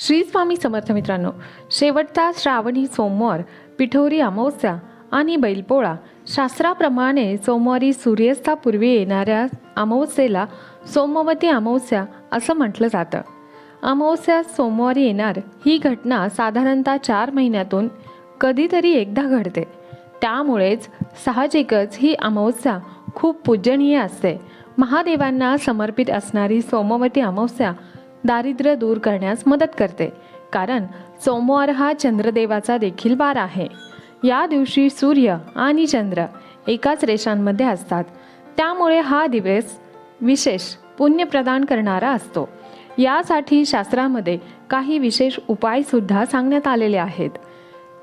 श्री स्वामी समर्थ मित्रांनो शेवटचा श्रावणी सोमवार पिठोरी अमावस्या आणि बैलपोळा शास्त्राप्रमाणे सोमवारी सूर्यास्तापूर्वी येणाऱ्या अमावस्येला सोमवती अमावस्या असं म्हटलं जातं. अमावस्या सोमवारी येणार ही घटना साधारणतः चार महिन्यातून कधीतरी एकदा घडते. त्यामुळेच साहजिकच ही अमावस्या खूप पूजनीय असते. महादेवांना समर्पित असणारी सोमवती अमावस्या दारिद्र्य दूर करण्यास मदत करते. कारण सोमवार हा चंद्रदेवाचा देखील वार आहे. या दिवशी सूर्य आणि चंद्र एकाच रेषांमध्ये असतात. त्यामुळे हा दिवस विशेष पुण्य प्रदान करणारा असतो. यासाठी शास्त्रामध्ये काही विशेष उपायसुद्धा सांगण्यात आलेले आहेत.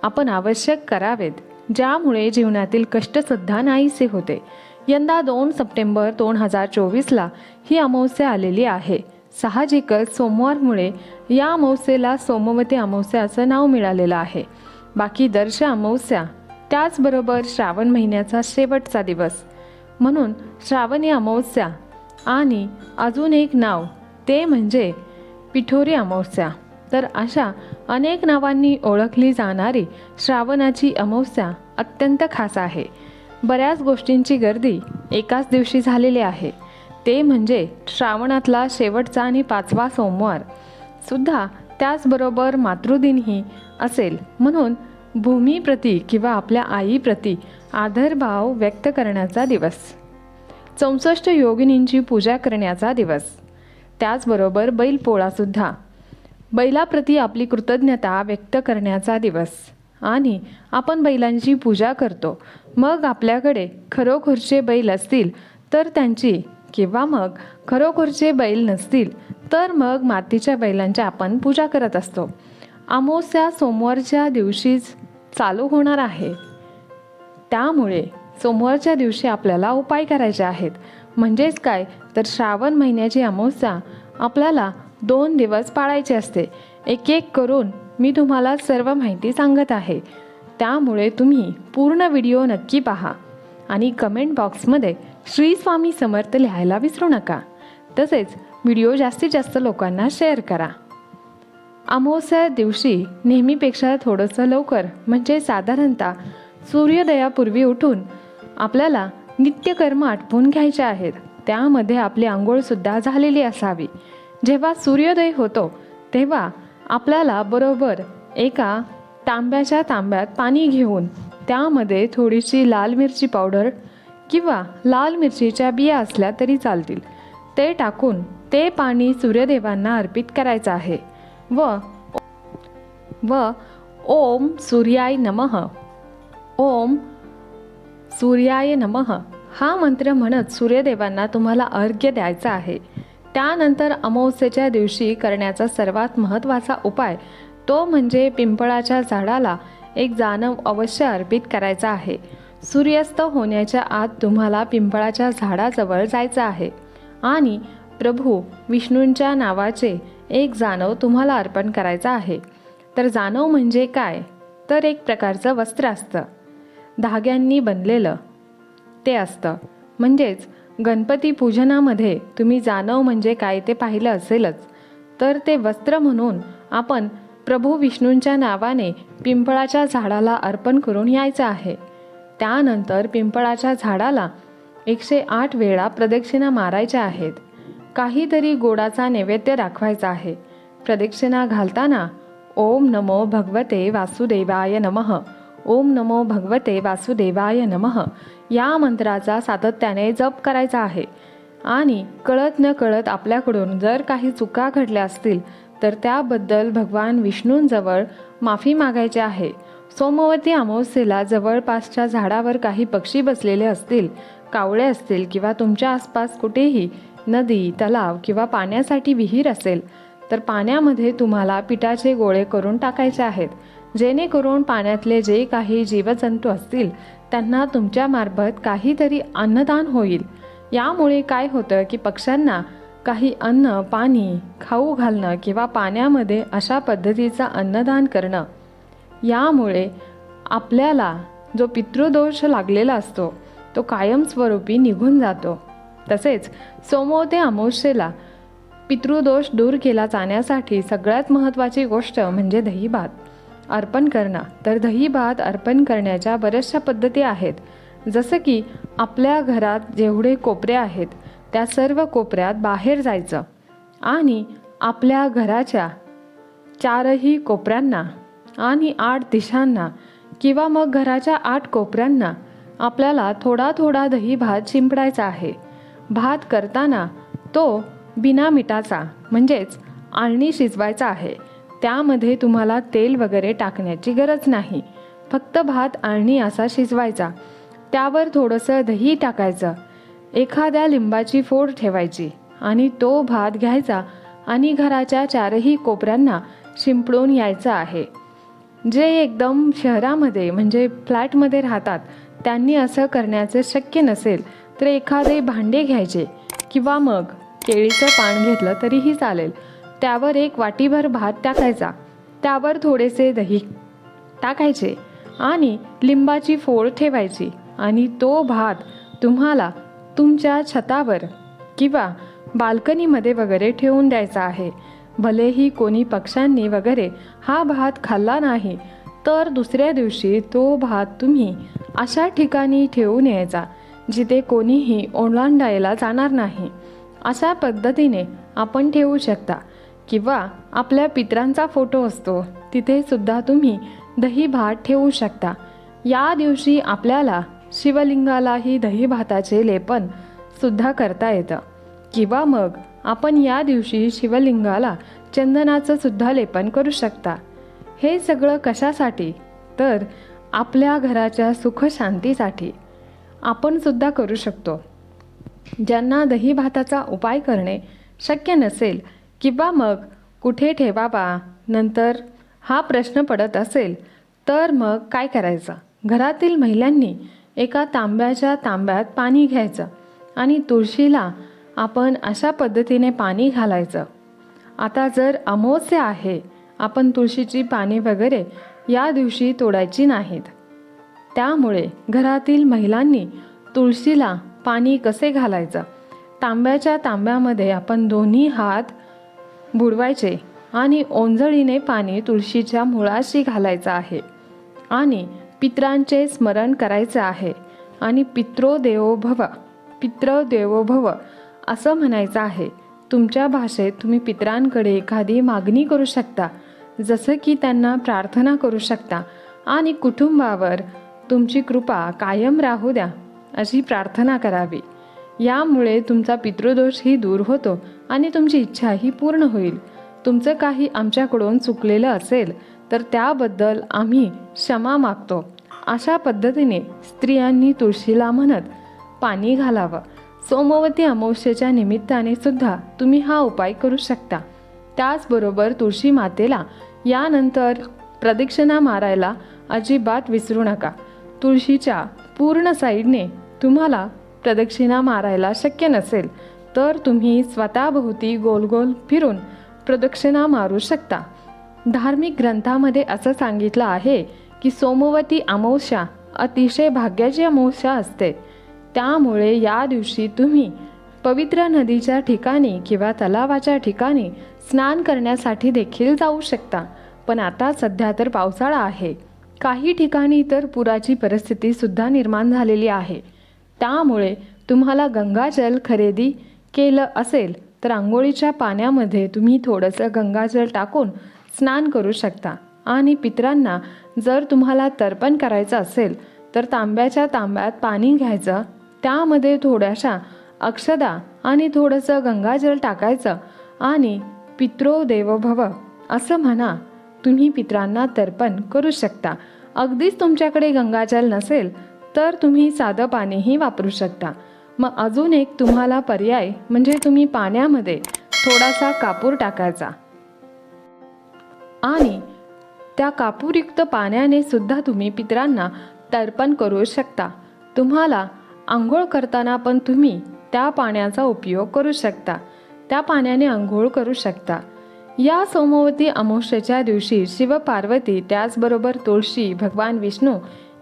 आपण आवश्यक करावेत ज्यामुळे जीवनातील कष्टसुद्धा नाहीसे होते. यंदा दोन सप्टेंबर दोन हजार चोवीसला ही अमावस्या आलेली आहे. साहजिकच सोमवारमुळे या अमावस्येला सोमवती अमावस्या असं नाव मिळालेलं आहे. बाकी दर्श अमावस्या त्याचबरोबर श्रावण महिन्याचा शेवटचा दिवस. म्हणून श्रावणी अमावस्या आणि अजून एक नाव ते म्हणजे पिठोरी अमावस्या. तर अशा अनेक नावांनी ओळखली जाणारी श्रावणाची अमावस्या अत्यंत खास आहे. बऱ्याच गोष्टींची गर्दी एकाच दिवशी झालेली आहे. ते म्हणजे श्रावणातला शेवटचा आणि पाचवा सोमवार. सुद्धा त्याचबरोबर मातृदिनही असेल. म्हणून भूमीप्रती किंवा आपल्या आईप्रती आदरभाव व्यक्त करण्याचा दिवस. चौसष्ट योगिनींची पूजा करण्याचा दिवस. त्याचबरोबर बैलपोळासुद्धा बैलाप्रती आपली कृतज्ञता व्यक्त करण्याचा दिवस. आणि आपण बैलांची पूजा करतो. मग आपल्याकडे खरोखरचे बैल असतील तर त्यांची किंवा मग खरोखरचे बैल नसतील तर मग मातीच्या बैलांची आपण पूजा करत असतो. अमावस्या सोमवारच्या दिवशीच चालू होणार आहे. त्यामुळे सोमवारच्या दिवशी आपल्याला उपाय करायचे आहेत. म्हणजेच काय? तर श्रावण महिन्याची अमावस्या आपल्याला दोन दिवस पाळायचे असते. एक एक करून मी तुम्हाला सर्व माहिती सांगत आहे. त्यामुळे तुम्ही पूर्ण व्हिडिओ नक्की पहा आणि कमेंट बॉक्समध्ये श्री स्वामी समर्थ लिहायला विसरू नका. तसेच व्हिडिओ जास्तीत जास्त लोकांना शेअर करा. अमावस्या दिवशी नेहमीपेक्षा थोडंसं लवकर म्हणजे साधारणतः सूर्योदयापूर्वी उठून आपल्याला नित्यकर्म आटपून घ्यायचे आहेत. त्यामध्ये आपली आंघोळसुद्धा झालेली असावी. जेव्हा सूर्योदय होतो तेव्हा आपल्याला बरोबर एका तांब्याच्या तांब्यात पाणी घेऊन त्यामध्ये थोडीशी लाल मिरची पावडर किंवा लाल मिरचीच्या बिया असल्या तरी चालतील. ते टाकून ते पाणी सूर्यदेवांना अर्पित करायचं आहे. व व ओम सूर्याय नमः. ओम सूर्याय नमः. हा मंत्र म्हणत सूर्यदेवांना तुम्हाला अर्घ्य द्यायचा आहे. त्यानंतर अमावस्येच्या दिवशी करण्याचा सर्वात महत्त्वाचा उपाय तो म्हणजे पिंपळाच्या झाडाला एक जानव अवश्य अर्पित करायचा आहे. सूर्यास्त होण्याच्या आत तुम्हाला पिंपळाच्या झाडाजवळ जायचं आहे. आणि प्रभू विष्णूंच्या नावाचे एक जानव तुम्हाला अर्पण करायचं आहे. तर जानव म्हणजे काय? तर एक प्रकारचं वस्त्र असतं. धाग्यांनी बनलेलं ते असतं. म्हणजेच गणपती पूजनामध्ये तुम्ही जानव म्हणजे काय ते पाहिलं असेलच. तर ते वस्त्र म्हणून आपण प्रभू विष्णूंच्या नावाने पिंपळाच्या झाडाला अर्पण करून यायचं आहे. त्यानंतर पिंपळाच्या झाडाला एकशे आठ वेळा प्रदक्षिणा मारायच्या आहेत. काहीतरी गोडाचा नैवेद्य दाखवायचा आहे. प्रदक्षिणा घालताना ओम नमो भगवते वासुदेवाय नमः. ओम नमो भगवते वासुदेवाय नमः. या मंत्राचा सातत्याने जप करायचा आहे. आणि कळत न कळत आपल्याकडून जर काही चुका घडल्या असतील तर त्याबद्दल भगवान विष्णूंजवळ माफी मागायची आहे. सोमवती अमावस्येला जवळपासच्या झाडावर काही पक्षी बसलेले असतील कावळे असतील किंवा तुमच्या आसपास कुठेही नदी तलाव किंवा पाण्यासाठी विहीर असेल तर पाण्यामध्ये तुम्हाला पिठाचे गोळे करून टाकायचे आहेत. जेणेकरून पाण्यातले जे काही जीवजंतू असतील त्यांना तुमच्यामार्फत काहीतरी अन्नदान होईल. यामुळे काय होतं की पक्ष्यांना काही अन्न पाणी खाऊ घालणं किंवा पाण्यामध्ये अशा पद्धतीचं अन्नदान करणं यामुळे आपल्याला जो पितृदोष लागलेला असतो तो कायमस्वरूपी निघून जातो. तसेच सोमवते अमावस्येला पितृदोष दूर केला जाण्यासाठी सगळ्यात महत्त्वाची गोष्ट म्हणजे दहीभात. अर्पण करणं. तर दहीभात अर्पण करण्याच्या बऱ्याचशा पद्धती आहेत. जसं की आपल्या घरात जेवढे कोपरे आहेत त्या सर्व कोपऱ्यात बाहेर जायचं. आणि आपल्या घराच्या चारही कोपऱ्यांना आणि आठ दिशांना किंवा मग घराच्या आठ कोपऱ्यांना आपल्याला थोडा थोडा दही भात शिंपडायचा आहे. भात करताना तो बिना मिठाचा म्हणजेच आळणी शिजवायचा आहे. त्यामध्ये तुम्हाला तेल वगैरे टाकण्याची गरज नाही. फक्त भात आळणी असा शिजवायचा. त्यावर थोडंसं दही टाकायचं. एखाद्या लिंबाची फोड ठेवायची आणि तो भात घ्यायचा आणि घराच्या चारही कोपऱ्यांना शिंपडून यायचं आहे. जे एकदम शहरामध्ये म्हणजे फ्लॅटमध्ये राहतात त्यांनी असं करण्याचे शक्य नसेल तर एखादे भांडे घ्यायचे किंवा मग केळीचं पान घेतलं तरीही चालेल. त्यावर एक वाटीभर भात टाकायचा. त्यावर थोडेसे दही टाकायचे आणि लिंबाची फोड ठेवायची आणि तो भात तुम्हाला तुमच्या छतावर किंवा बाल्कनीमध्ये वगैरे ठेवून द्यायचा आहे. भलेही कोणी पक्ष्यांनी वगैरे हा भात खाल्ला नाही तर दुसऱ्या दिवशी तो भात तुम्ही अशा ठिकाणी ठेवून यायचा जिथे कोणीही ओलांडायला जाणार नाही. अशा पद्धतीने आपण ठेवू शकता किंवा आपल्या पित्रांचा फोटो असतो तिथे सुद्धा तुम्ही दही भात ठेवू शकता. या दिवशी आपल्याला शिवलिंगालाही दही भाताचे लेपन सुद्धा करता येतं. किंवा मग आपण या दिवशी शिवलिंगाला चंदनाचं सुद्धा लेपन करू शकता. हे सगळं कशासाठी? तर आपल्या घराच्या सुखशांतीसाठी. आपण सुद्धा करू शकतो. ज्यांना दही भाताचा उपाय करणे शक्य नसेल किंवा मग कुठे ठेवावा नंतर हा प्रश्न पडत असेल तर मग काय करायचं? घरातील महिलांनी एका तांब्याच्या तांब्यात पाणी घ्यायचं आणि तुळशीला आपण अशा पद्धतीने पाणी घालायचं. आता जर अमावस्या आहे आपण तुळशीची पाने वगैरे या दिवशी तोडायची नाहीत. त्यामुळे घरातील महिलांनी तुळशीला पाणी कसे घालायचं तांब्याच्या तांब्यामध्ये आपण दोन्ही हात बुडवायचे आणि ओंजळीने पाणी तुळशीच्या मुळाशी घालायचं आहे आणि पित्रांचे स्मरण करायचे आहे. आणि पित्रो देवो भव पित्र देवो भव असं म्हणायचं आहे. तुमच्या भाषेत तुम्ही पित्रांकडे एखादी मागणी करू शकता जसं की त्यांना प्रार्थना करू शकता. आणि कुटुंबावर तुमची कृपा कायम राहू द्या अशी प्रार्थना करावी. यामुळे तुमचा पितृदोषही दूर होतो आणि तुमची इच्छाही पूर्ण होईल. तुमचं काही आमच्याकडून चुकलेलं असेल तर त्याबद्दल आम्ही क्षमा मागतो. अशा पद्धतीने स्त्रियांनी तुळशीला म्हणत पाणी घालावं. सोमवती अमावस्येच्या निमित्ताने सुद्धा तुम्ही हा उपाय करू शकता. त्याचबरोबर तुळशी मातेला यानंतर प्रदक्षिणा मारायला अजिबात विसरू नका. तुळशीच्या पूर्ण साईडने तुम्हाला प्रदक्षिणा मारायला शक्य नसेल तर तुम्ही स्वतःभोवती गोल गोल फिरून प्रदक्षिणा मारू शकता. धार्मिक ग्रंथामध्ये असं सांगितलं आहे की सोमवती अमावस्या अतिशय भाग्याची अमावस्या असते. त्यामुळे या दिवशी तुम्ही पवित्र नदीच्या ठिकाणी किंवा तलावाच्या ठिकाणी स्नान करण्यासाठी देखील जाऊ शकता. पण आता सध्या तर पावसाळा आहे. काही ठिकाणी तर पुराची परिस्थिती सुद्धा निर्माण झालेली आहे. त्यामुळे तुम्हाला गंगाजल खरेदी केलं असेल तर आंघोळीच्या पाण्यामध्ये तुम्ही थोडंसं गंगाजल टाकून स्नान करू शकता. आणि पितरांना जर तुम्हाला तर्पण करायचं असेल तर तांब्याच्या तांब्यात पाणी घ्यायचं त्यामध्ये थोड्याशा अक्षदा आणि थोडंसं गंगाजल टाकायचं आणि पित्रो देवो भव असं म्हणा तुम्ही पित्रांना तर्पण करू शकता. अगदीच तुमच्याकडे गंगाजल नसेल तर तुम्ही साधं पाणीही वापरू शकता. मग अजून एक तुम्हाला पर्याय म्हणजे तुम्ही पाण्यामध्ये थोडासा कापूर टाकायचा. आणि त्या कापूरयुक्त पाण्याने सुद्धा तुम्ही पित्रांना तर्पण करू शकता. तुम्हाला आंघोळ करताना पण तुम्ही त्या पाण्याचा उपयोग करू शकता. त्या पाण्याने आंघोळ करू शकता. या सोमवती अमावस्येच्या दिवशी शिवपार्वती त्याचबरोबर तुळशी भगवान विष्णू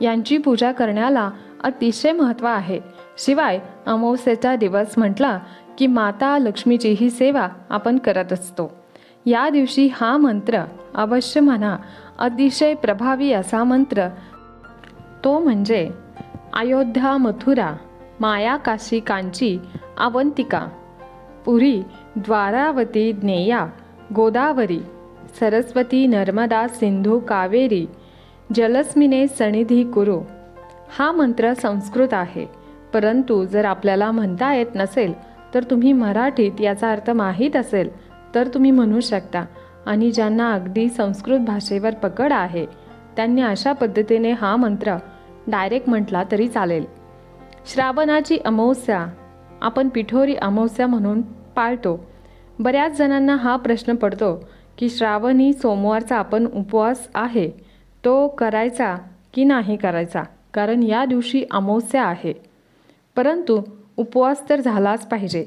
यांची पूजा करण्याला अतिशय महत्त्व आहे. शिवाय अमावस्येचा दिवस म्हटला की माता लक्ष्मीचीही सेवा आपण करत असतो. या दिवशी हा मंत्र अवश्य म्हणा. अतिशय प्रभावी असा मंत्र. तो म्हणजे अयोध्या मथुरा माया काशी कांची अवंतिका पुरी द्वारावती ज्ञेया गोदावरी सरस्वती नर्मदा सिंधू कावेरी जलस्मिने सनिधी कुरु. हा मंत्र संस्कृत आहे. परंतु जर आपल्याला म्हणता येत नसेल तर तुम्ही मराठीत याचा अर्थ माहीत असेल तर तुम्ही म्हणू शकता. आणि ज्यांना अगदी संस्कृत भाषेवर पकड आहे त्यांनी अशा पद्धतीने हा मंत्र डायरेक्ट म्हटला तरी चालेल. श्रावणाची अमावस्या. आपण पिठोरी अमावस्या म्हणून पाळतो. बऱ्याच जणांना हा प्रश्न पडतो की श्रावणी सोमवारचा आपण उपवास आहे. तो करायचा की नाही करायचा? कारण या दिवशी अमावस्या आहे. परंतु उपवास तर झालाच पाहिजे.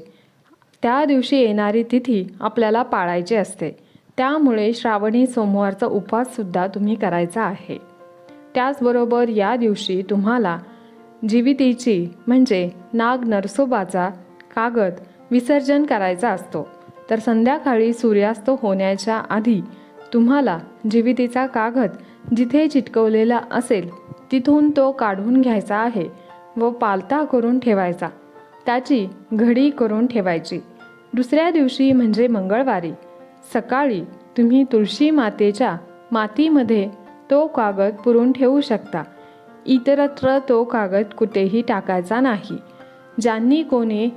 त्या दिवशी येणारी तिथी आपल्याला पाळायची असते. त्यामुळे श्रावणी सोमवारचा उपवाससुद्धा तुम्ही करायचा आहे. त्याचबरोबर या दिवशी तुम्हाला जीवितीची म्हणजे नाग नरसोबाचा कागद विसर्जन करायचा असतो. तर संध्याकाळी सूर्यास्त होण्याच्या आधी तुम्हाला जीवितीचा कागद जिथे चिटकवलेला असेल तिथून तो काढून घ्यायचा आहे व पालता करून ठेवायचा. त्याची घडी करून ठेवायची. दुसऱ्या दिवशी म्हणजे मंगळवारी सकाळी तुम्ही तुळशी मातेच्या मातीमध्ये तो कागद पुरून ठेवू शकता. इतरत्र तो कागद कुठेही टाकायचा नाही. ज्यांनी कोणी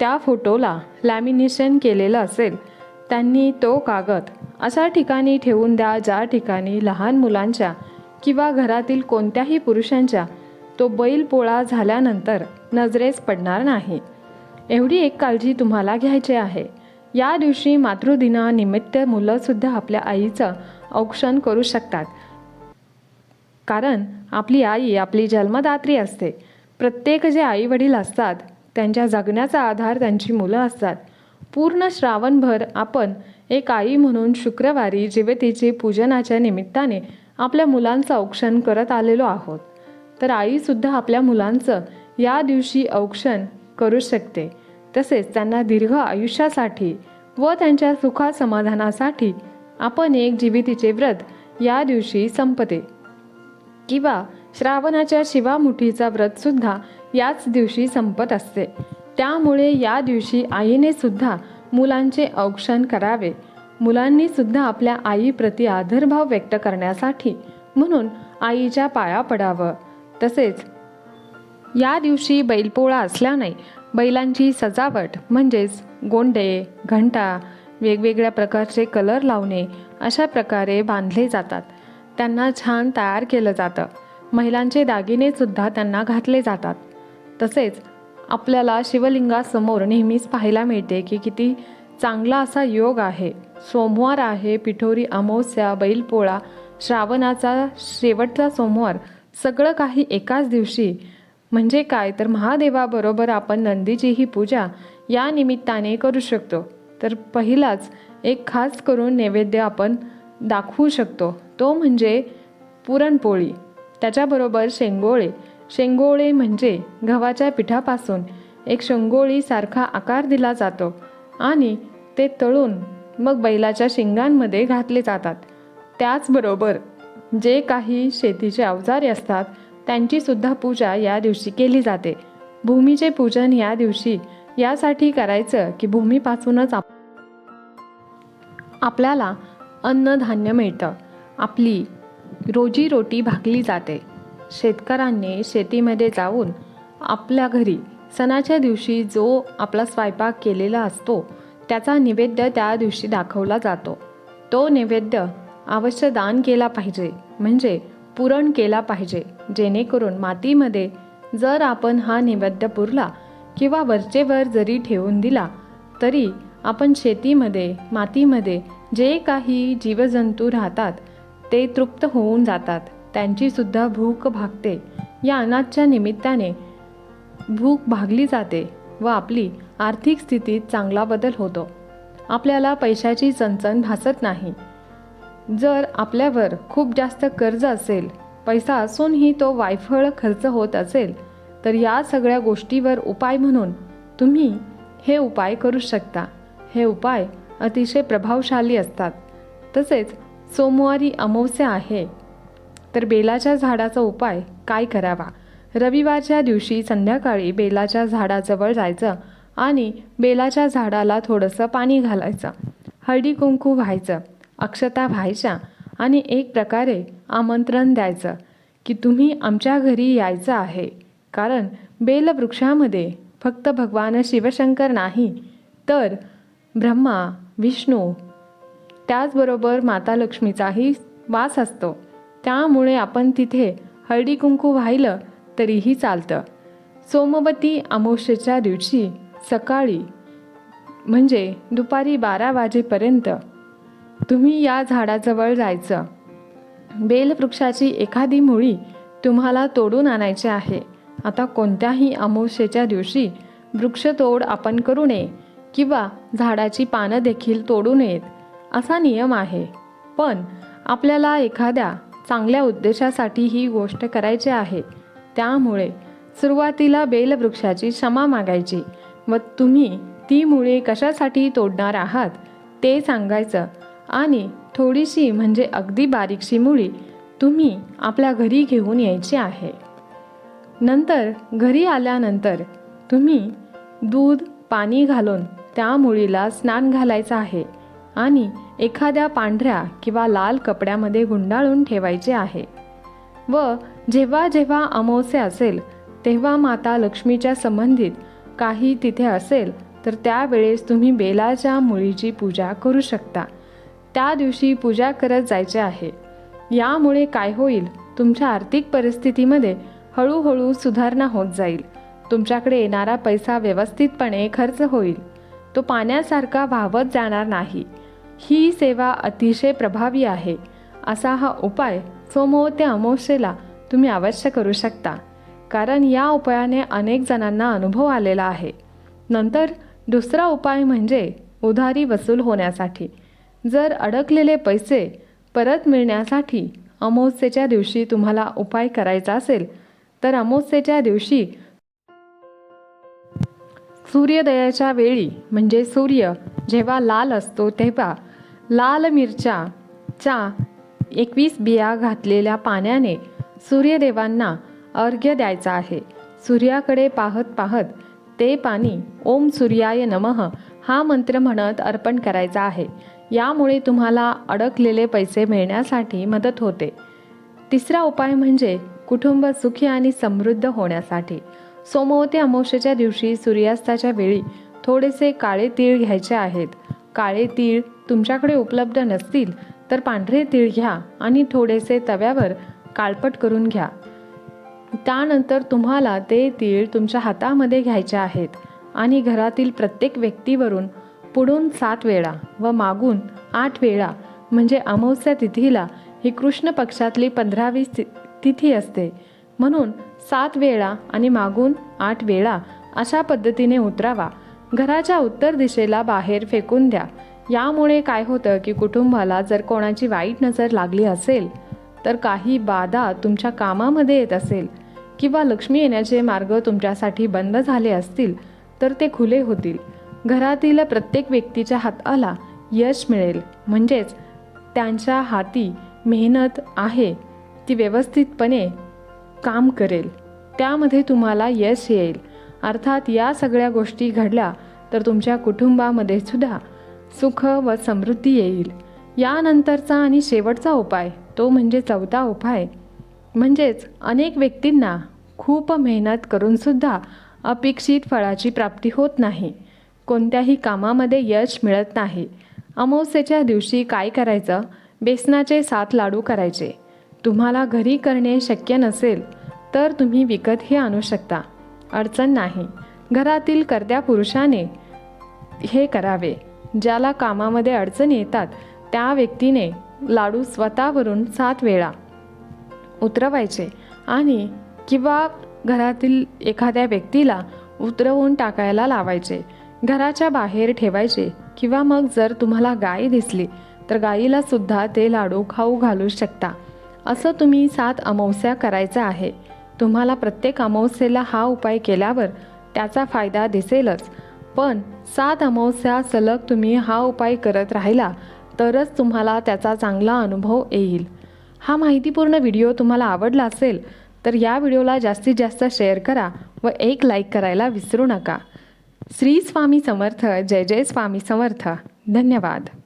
त्या फोटोला लॅमिनेशन केलेलं असेल त्यांनी तो कागद अशा ठिकाणी ठेवून द्या ज्या ठिकाणी लहान मुलांच्या किंवा घरातील कोणत्याही पुरुषांच्या तो बैल पोळा झाल्यानंतर नजरेस पडणार नाही. एवढी एक काळजी तुम्हाला घ्यायची आहे. या दिवशी मातृदिनानिमित्त मुलंसुद्धा आपल्या आईचं औक्षण करू शकतात. कारण आपली आई आपली जन्मदात्री असते. प्रत्येक जे आई वडील असतात त्यांच्या जगण्याचा आधार त्यांची मुलं असतात. पूर्ण श्रावणभर आपण एक आई म्हणून शुक्रवारी जिवेतीची पूजनाच्या निमित्ताने आपल्या मुलांचं औक्षण करत आलेलो आहोत. तर आईसुद्धा आपल्या मुलांचं या दिवशी औक्षण करू शकते. तसेच त्यांना दीर्घ आयुष्यासाठी व त्यांच्या सुखा समाधानासाठी आपण एक जिवितीचे व्रत या दिवशी संपते. किंवा श्रावणाच्या शिवामुठीचा व्रतसुद्धा याच दिवशी संपत असते. त्यामुळे या दिवशी आईने सुद्धा मुलांचे औक्षण करावे. मुलांनी सुद्धा आपल्या आईप्रती आदरभाव व्यक्त करण्यासाठी म्हणून आईच्या पाया पडावं. तसेच या दिवशी बैलपोळा असल्याने बैलांची सजावट म्हणजेच गोंडे घंटा वेगवेगळ्या प्रकारचे कलर लावणे अशा प्रकारे बांधले जातात. त्यांना छान तयार केलं जातं. महिलांचे दागिनेसुद्धा त्यांना घातले जातात. तसेच आपल्याला शिवलिंगासमोर नेहमीच पाहायला मिळते की किती चांगला असा योग आहे. सोमवार आहे पिठोरी अमावस्या बैलपोळा श्रावणाचा शेवटचा सोमवार सगळं काही एकाच दिवशी. म्हणजे काय? तर महादेवाबरोबर आपण नंदीची ही पूजा या निमित्ताने करू शकतो. तर पहिलाच एक खास करून नैवेद्य आपण दाखवू शकतो. तो म्हणजे पुरणपोळी त्याच्याबरोबर शेंगोळे. शेंगोळे म्हणजे गव्हाच्या पिठापासून एक शेंगोळीसारखा आकार दिला जातो आणि ते तळून मग बैलाच्या शेंगांमध्ये घातले जातात. त्याचबरोबर जे काही शेतीचे अवजारे असतात त्यांचीसुद्धा पूजा या दिवशी केली जाते. भूमीचे पूजन या दिवशी यासाठी करायचं की भूमीपासूनच आप आपल्याला अन्नधान्य मिळतं. आपली रोजीरोटी भागली जाते. शेतकऱ्यांनी शेतीमध्ये जाऊन आपल्या घरी सणाच्या दिवशी जो आपला स्वयंपाक केलेला असतो त्याचा नैवेद्य त्या दिवशी दाखवला जातो. तो नैवेद्य अवश्य दान केला पाहिजे म्हणजे पुरण केला पाहिजे जेणेकरून मातीमध्ये जर आपण हा नैवेद्य पुरला किंवा वरचेवर जरी ठेवून दिला तरी आपण शेतीमध्ये मातीमध्ये जे काही जीवजंतू राहतात ते तृप्त होऊन जातात. त्यांचीसुद्धा भूक भागते. या अनाजच्या निमित्ताने भूक भागली जाते व आपली आर्थिक स्थितीत चांगला बदल होतो. आपल्याला पैशाची चणचण भासत नाही. जर आपल्यावर खूप जास्त कर्ज असेल पैसा असूनही तो वायफळ खर्च होत असेल तर या सगळ्या गोष्टीवर उपाय म्हणून तुम्ही हे उपाय करू शकता. हे उपाय अतिशय प्रभावशाली असतात. तसेच सोमवारी अमावस्या आहे. तर बेलाच्या झाडाचा उपाय काय करावा? रविवारच्या दिवशी संध्याकाळी बेलाच्या झाडाजवळ जायचं आणि बेलाच्या झाडाला थोडंसं पाणी घालायचं. हळदी कुंकू व्हायचं अक्षता व्हायच्या आणि एक प्रकारे आमंत्रण द्यायचं की तुम्ही आमच्या घरी यायचं आहे. कारण बेलवृक्षामध्ये फक्त भगवान शिवशंकर नाही तर ब्रह्मा विष्णू त्याचबरोबर माता लक्ष्मीचाही वास असतो. त्यामुळे आपण तिथे हळदी कुंकू वाहिलं तरीही चालतं. सोमवती अमावस्येच्या दिवशी सकाळी म्हणजे दुपारी बारा वाजेपर्यंत तुम्ही या झाडाजवळ जायचं. बेलवृक्षाची एखादी मुळी तुम्हाला तोडून आणायची आहे. आता कोणत्याही अमावस्येच्या दिवशी वृक्षतोड आपण करू नये किंवा झाडाची पानं देखील तोडू नयेत. असा नियम आहे. पण आपल्याला एखाद्या चांगल्या उद्देशासाठी ही गोष्ट करायची आहे. त्यामुळे सुरुवातीला बेलवृक्षाची क्षमा मागायची व तुम्ही ती मुळे कशासाठी तोडणार आहात ते सांगायचं आणि थोडीशी म्हणजे अगदी बारीकशी मुळी तुम्ही आपल्या घरी घेऊन यायची आहे. नंतर घरी आल्यानंतर तुम्ही दूध पाणी घालून त्या मुळीला स्नान घालायचं आहे. आणि एखाद्या पांढऱ्या किंवा लाल कपड्यामध्ये गुंडाळून ठेवायचे आहे. व जेव्हा जेव्हा अमावस्या असेल तेव्हा माता लक्ष्मीच्या संबंधित काही तिथे असेल तर त्यावेळेस तुम्ही बेलाच्या मुळीची पूजा करू शकता. त्या दिवशी पूजा करत जायचे आहे. यामुळे काय होईल तुमच्या आर्थिक परिस्थितीमध्ये हळूहळू सुधारणा होत जाईल. तुमच्याकडे येणारा पैसा व्यवस्थितपणे खर्च होईल. तो पाण्यासारखा वाहवत जाणार नाही. ही सेवा अतिशय प्रभावी आहे. असा हा उपाय सोमवते अमावस्येला तुम्ही अवश्य करू शकता. कारण या उपायाने अनेक जणांना अनुभव आलेला आहे. नंतर दुसरा उपाय म्हणजे उधारी वसूल होण्यासाठी. जर अडकलेले पैसे परत मिळण्यासाठी अमावस्येच्या दिवशी तुम्हाला उपाय करायचा असेल तर अमावस्येच्या दिवशी सूर्योदयाच्या वेळी म्हणजे सूर्य जेव्हा लाल असतो तेव्हा लाल मिरच्या चा एकवीस बिया घातलेल्या पाण्याने सूर्यदेवांना अर्घ्य द्यायचा आहे. सूर्याकडे पाहत पाहत ते पाणी ओम सूर्याय नमः हा मंत्र म्हणत अर्पण करायचा आहे. यामुळे तुम्हाला अडकलेले पैसे मिळण्यासाठी मदत होते. तिसरा उपाय म्हणजे कुटुंब सुखी आणि समृद्ध होण्यासाठी. सोमवती अमावस्येच्या दिवशी सूर्यास्ताच्या वेळी थोडेसे काळे तीळ घ्यायचे आहेत. काळे तीळ तुमच्याकडे उपलब्ध नसतील तर पांढरे तीळ घ्या आणि थोडेसे तव्यावर काळपट करून घ्या. त्यानंतर तुम्हाला ते तीळ तुमच्या हातामध्ये घ्यायचे आहेत आणि घरातील प्रत्येक व्यक्तीवरून पुढून सात वेळा व मागून आठ वेळा म्हणजे अमावस्या तिथीला ही कृष्ण पक्षातली पंधरावी ति- तिथी असते. म्हणून सात वेळा आणि मागून आठ वेळा अशा पद्धतीने उतरावा. घराच्या उत्तर दिशेला बाहेर फेकून द्या. यामुळे काय होतं की कुटुंबाला जर कोणाची वाईट नजर लागली असेल तर काही बाधा तुमच्या कामामध्ये येत असेल किंवा लक्ष्मी येण्याचे मार्ग तुमच्यासाठी बंद झाले असतील तर ते खुले होतील. घरातील प्रत्येक व्यक्तीच्या हाताला यश मिळेल. म्हणजेच त्यांच्या हाती मेहनत आहे. ती व्यवस्थितपणे काम करेल. त्यामध्ये तुम्हाला यश येईल. अर्थात या सगळ्या गोष्टी घडल्या तर तुमच्या कुटुंबामध्ये सुद्धा सुख व समृद्धी येईल. यानंतरचा आणि शेवटचा उपाय तो म्हणजे चौथा उपाय. म्हणजेच अनेक व्यक्तींना खूप मेहनत करूनसुद्धा अपेक्षित फळाची प्राप्ती होत नाही. कोणत्याही कामामध्ये यश मिळत नाही. अमावस्येच्या दिवशी काय करायचं? बेसनाचे सात लाडू करायचे. तुम्हाला घरी करणे शक्य नसेल तर तुम्ही विकतही आणू शकता. अडचण नाही. घरातील करत्या पुरुषाने हे करावे. ज्याला कामामध्ये अडचणी येतात त्या व्यक्तीने लाडू स्वतःवरून सात वेळा उतरवायचे आणि किंवा घरातील एखाद्या व्यक्तीला उतरवून टाकायला लावायचे. घराच्या बाहेर ठेवायचे किंवा मग जर तुम्हाला गाय दिसली तर गाईला सुद्धा ते लाडू खाऊ घालू शकता. असं तुम्ही सात अमावस्या करायचं आहे. तुम्हाला प्रत्येक अमावस्येला हा उपाय केल्यावर त्याचा फायदा दिसेलच. पण सात अमावस्या सलग तुम्ही हा उपाय करत राहिला तरच तुम्हाला त्याचा चांगला अनुभव येईल. हा माहितीपूर्ण व्हिडिओ तुम्हाला आवडला असेल तर या व्हिडिओला जास्तीत जास्त शेअर करा व एक लाईक करायला विसरू नका. श्री स्वामी समर्थ जय जय स्वामी समर्थ. धन्यवाद.